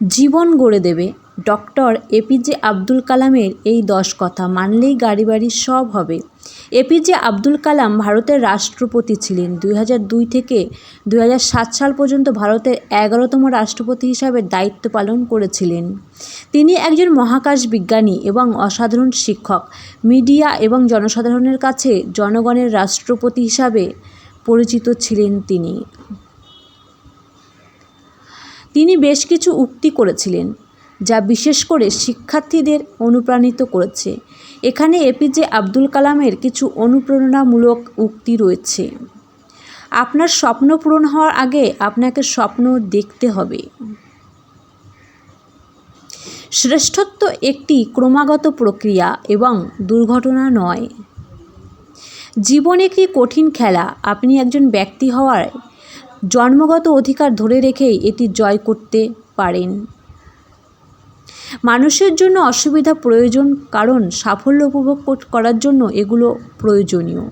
জীবন গড়ে দেবে। Doctor APJ Abdul কালামের এই দশ কথা মানলেই গাড়ি বাড়ি সব হবে। এপিজে আব্দুল কালাম ভারতের রাষ্ট্রপতি ছিলেন। দুই হাজার দুই থেকে দুই হাজার সাত সাল পর্যন্ত ভারতের এগারোতম রাষ্ট্রপতি হিসাবে দায়িত্ব পালন করেছিলেন। তিনি একজন মহাকাশ বিজ্ঞানী এবং অসাধারণ শিক্ষক। মিডিয়া এবং জনসাধারণের কাছে জনগণের রাষ্ট্রপতি হিসাবে পরিচিত ছিলেন তিনি। তিনি বেশ কিছু উক্তি করেছিলেন, যা বিশেষ করে শিক্ষার্থীদের অনুপ্রাণিত করেছে। এখানে এপিজে আব্দুল কালামের কিছু অনুপ্রেরণামূলক উক্তি রয়েছে। আপনার স্বপ্ন পূরণ হওয়ার আগে আপনাকে স্বপ্ন দেখতে হবে। শ্রেষ্ঠত্ব একটি ক্রমাগত প্রক্রিয়া এবং দুর্ঘটনা নয়। জীবন একটি কঠিন খেলা। আপনি একজন ব্যক্তি হওয়ার জন্মগত অধিকার ধরে রেখেই এটি জয় করতে পারেন। মানুষের জন্য অসুবিধা প্রয়োজন, কারণ সাফল্য উপভোগ করার জন্য এগুলো প্রয়োজনীয়।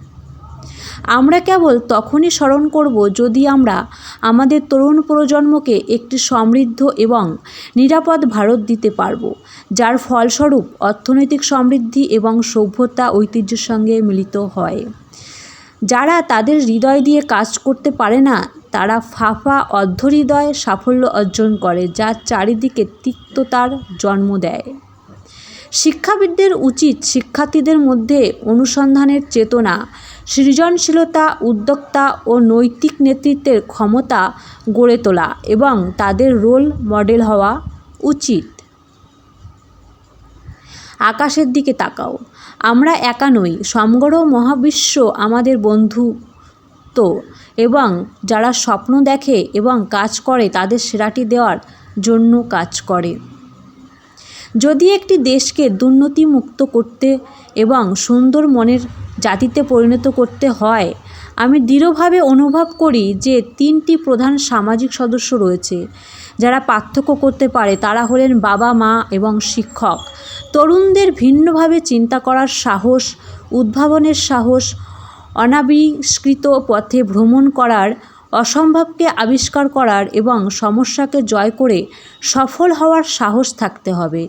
আমরা কেবল তখনই স্মরণ করব যদি আমরা আমাদের তরুণ প্রজন্মকে একটি সমৃদ্ধ এবং নিরাপদ ভারত দিতে পারব, যার ফলস্বরূপ অর্থনৈতিক সমৃদ্ধি এবং সভ্যতা ঐতিহ্যের সঙ্গে মিলিত হয়। যারা তাদের হৃদয় দিয়ে কাজ করতে পারে না তারা ফাঁফা অর্ধহৃদয় সাফল্য অর্জন করে, যা চারিদিকে তিক্ততার জন্ম দেয়। শিক্ষাবিদদের উচিত শিক্ষার্থীদের মধ্যে অনুসন্ধানের চেতনা, সৃজনশীলতা, উদ্যোক্তা ও নৈতিক নেতৃত্বের ক্ষমতা গড়ে তোলা এবং তাদের রোল মডেল হওয়া উচিত। আকাশের দিকে তাকাও। আমরা একা নই, সমগ্র মহাবিশ্ব আমাদের বন্ধু তো এবং যারা স্বপ্ন দেখে এবং কাজ করে তাদের সেরাটি দেওয়ার জন্য কাজ করে। যদি একটি দেশকে দুর্নীতিমুক্ত করতে এবং সুন্দর মনের জাতিতে পরিণত করতে হয়, আমি দৃঢ়ভাবে অনুভব করি যে তিনটি প্রধান সামাজিক সদস্য রয়েছে। যারা পার্থক্য করতে পারে তারা হলেন বাবা, মা এবং শিক্ষক। তরুণদের ভিন্নভাবে চিন্তা করার সাহস, উদ্ভাবনের সাহস অনাবিষ্কৃত পথে ভ্রমণ করার, অসম্ভবকে আবিষ্কার করার এবং সমস্যাকে জয় করে সফল হওয়ার সাহস থাকতে হবে।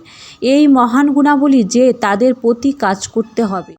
এই মহান গুণাবলী যে তাদের প্রতি কাজ করতে হবে।